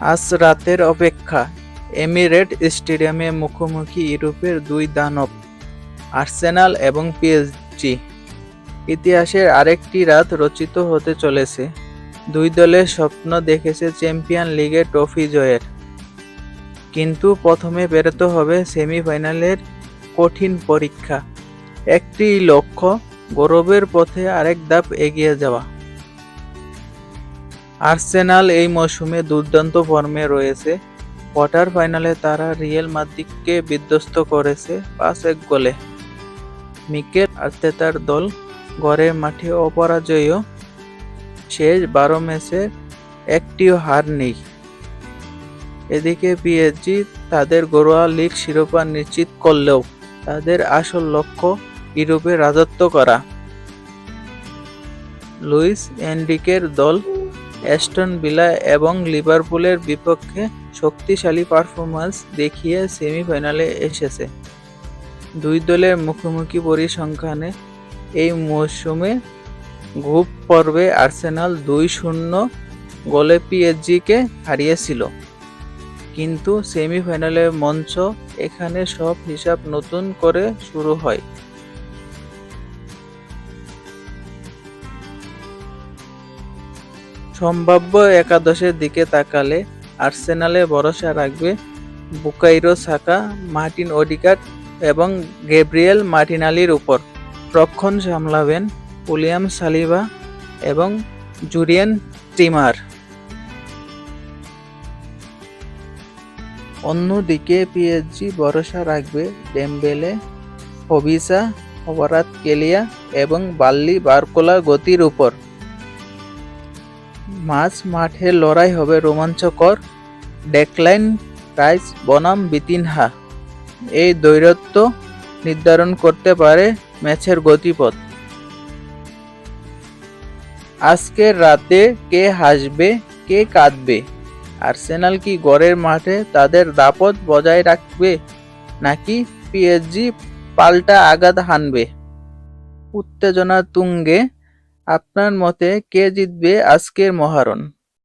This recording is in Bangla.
আজ রাতের অপেক্ষা। এমিরেট স্টেডিয়ামে মুখোমুখি ইউরোপের দুই দানব, আর্সেনাল এবং পিএসজি। ইতিহাসের আরেকটি রাত রচিত হতে চলেছে। দুই দলের স্বপ্ন দেখেছে চ্যাম্পিয়ন লিগে ট্রফি জয়ের। কিন্তু প্রথমে বেরোতে হবে সেমিফাইনালের কঠিন পরীক্ষা। একটি লক্ষ্য, গৌরবের পথে আরেক ধাপ এগিয়ে যাওয়া। আর্সেনাল এই মৌসুমে দুর্দান্ত ফর্মে রয়েছে। কোয়ার্টার ফাইনালে তারা রিয়েল মাদ্রিদকে বিধ্বস্ত করেছে পাঁচ এক গোলে। মিকেল আর্তেতার দল ঘরের মাঠে অপরাজয় শেষ বারো ম্যাচে একটিও হার নেই। এদিকে পিএসজি তাদের ঘরোয়া লিগ শিরোপা নিশ্চিত করলেও তাদের আসল লক্ষ্য ইউরোপে রাজত্ব করা। লুইস এনরিকের দল অ্যাস্টন ভিলা এবং লিভারপুলের বিপক্ষে শক্তিশালী পারফরম্যান্স দেখিয়ে সেমিফাইনালে এসেছে। দুই দলের মুখোমুখি পরিসংখ্যানে এই মৌসুমে গ্রুপ পর্বে আর্সেনাল দুই শূন্য গোলে পিএসজিকে হারিয়েছিল। কিন্তু সেমিফাইনালের মঞ্চ এখানে সব হিসাব নতুন করে শুরু হয়। সম্ভাব্য একাদশের দিকে তাকালে আর্সেনালে ভরসা রাখবে বুকাইরো সাকা, মার্টিন ওডিগার্ড এবং গেব্রিয়েল মার্টিনালির উপর। রক্ষণ সামলাবেন উইলিয়াম সালিবা এবং জুরিয়েন টিমার। অন্যদিকে পিএসজি ভরসা রাখবে ডেমবেলে, ফবিসা হবরাত কেলিয়া এবং বাল্লি বারকোলা গতির উপর। মাঝ মাঠে লড়াই হবে রোমাঞ্চকর। ডেকলাইন রাইস বনাম, বিতিনহা। এই দৈরত্ব নির্ধারণ করতে পারে ম্যাচের গতিপথ। আজকের রাতে কে হাসবে, কে কাঁদবে? আর্সেনাল কি গড়ের মাঠে তাদের দাপট বজায় রাখবে, নাকি পিএসজি পাল্টা আঘাত হানবে? উত্তেজনা তুঙ্গে আপনার মতে কে জিতবে আজকের মহারণ?